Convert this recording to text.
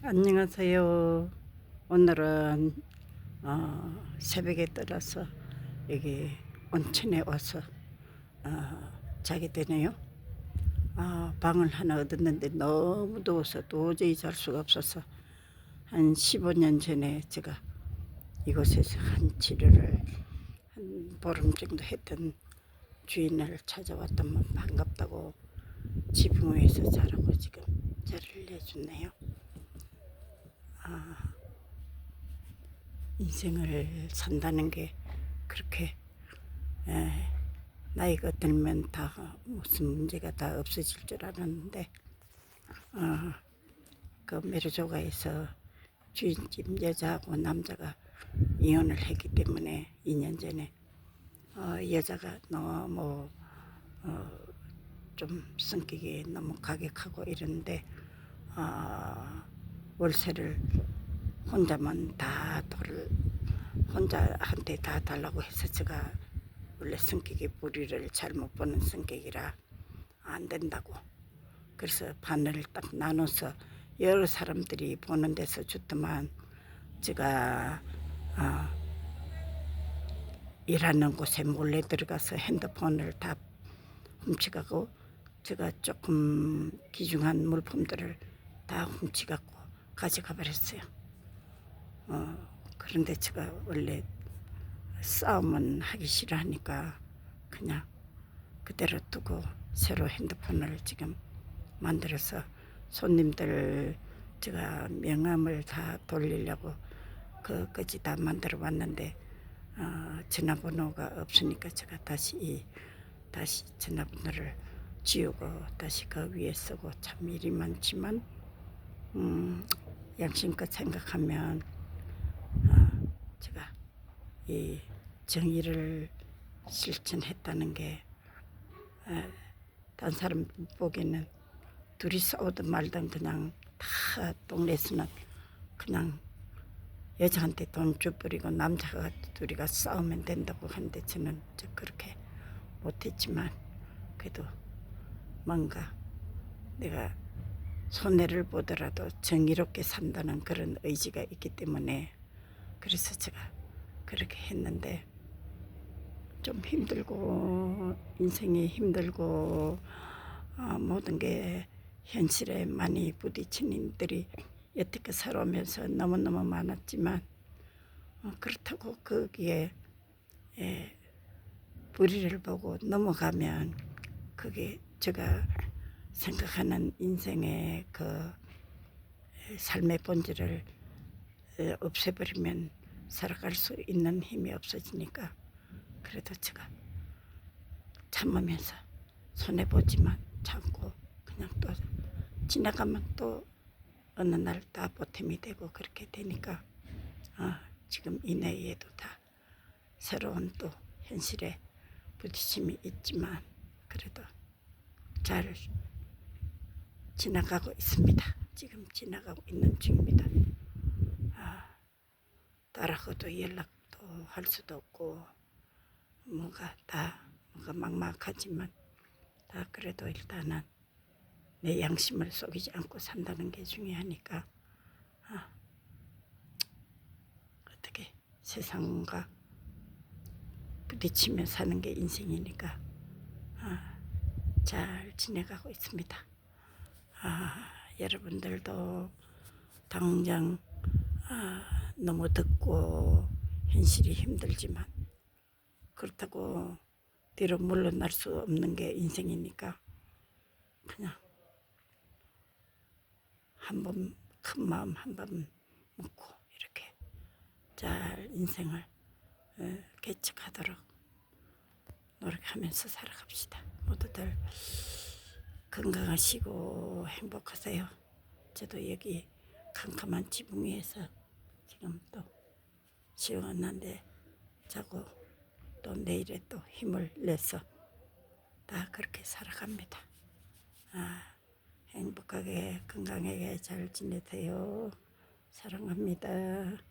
안녕하세요. 오늘은 어, 새벽에 떠나서 여기 온천에 와서 어, 자게 되네요. 아, 방을 하나 얻었는데 너무 더워서 도저히 잘 수가 없어서 한 15년 전에 제가 이곳에서 한 치료를 한 보름 정도 했던 주인을 찾아왔더만 반갑다고 지붕 위에서 자라고 지금 자리를 내줬네요. 인생을 산다는 게 그렇게 에, 나이가 들면 다 무슨 문제가 다 없어질 줄 알았는데 어, 그 메르조가에서 주인집 여자하고 남자가 이혼을 했기 때문에 2년 전에 어, 여자가 너무 어, 좀 성격이 너무 가격하고 이런데 어, 월세를 혼자만 다 돌을 혼자한테 다 달라고 해서 제가 원래 성격이 뿌리를 잘 못 보는 성격이라 안 된다고. 그래서 반을 딱 나눠서 여러 사람들이 보는 데서 줬더만 제가 어, 일하는 곳에 몰래 들어가서 핸드폰을 다 훔쳐가고 제가 조금 귀중한 물품들을 다 훔쳐갖고 가져가 버렸어요. 어, 그런데 제가 원래 싸움은 하기 싫어하니까 그냥 그대로 두고 새로 핸드폰을 지금 만들어서 손님들 제가 명함을 다 돌리려고 그까지 다 만들어 봤는데 어, 전화번호가 없으니까 제가 다시 이- 다시 전화번호를 지우고 다시 그 위에 쓰고 참 일이 많지만 음, 양심껏 생각하면 어, 제가 이 정의를 실천했다는 게 어, 다른 사람 보기에는 둘이 싸우든 말든 그냥 다 동네에서는 그냥 여자한테 돈 줘버리고 남자가 둘이가 싸우면 된다고 하는데 저는 저 그렇게 못했지만 그래도 뭔가 내가 손해를 보더라도 정의롭게 산다는 그런 의지가 있기 때문에 그래서 제가 그렇게 했는데 좀 힘들고 인생이 힘들고 어, 모든 게 현실에 많이 부딪힌 일들이 여태껏 살아오면서 너무너무 많았지만 어, 그렇다고 거기에 예, 불의를 보고 넘어가면 그게 제가 생각하는 인생의 그 삶의 본질을 에, 없애버리면 살아갈 수 있는 힘이 없어지니까 그래도 제가 참으면서 손해 보지만 참고 그냥 또 지나가면 또 어느 날 다 보탬이 되고 그렇게 되니까 어, 지금 이 나이에도 다 새로운 또 현실에 부딪힘이 있지만 그래도 잘 지나가고 있습니다. 지금 지나가고 있는 중입니다. 아, 딸하고도 연락도 할 수도 없고 뭐가 다 뭐가 막막하지만 다 그래도 일단은 내 양심을 속이지 않고 산다는 게 중요하니까 아, 어떻게 세상과 부딪히며 사는 게 인생이니까 아, 잘 지내가고 있습니다. 아, 여러분들도 당장 아, 너무 덥고 현실이 힘들지만 그렇다고 뒤로 물러날 수 없는 게 인생이니까 그냥 한 번 큰 마음 한 번 먹고 이렇게 잘 인생을 어, 개척하도록 노력하면서 살아갑시다. 모두들 건강하시고 행복하세요. 저도 여기 캄캄한 지붕 위에서 지금 또 시원한데 자고 또 내일에 또 힘을 내서 다 그렇게 살아갑니다. 아, 행복하게 건강하게 잘 지내세요. 사랑합니다.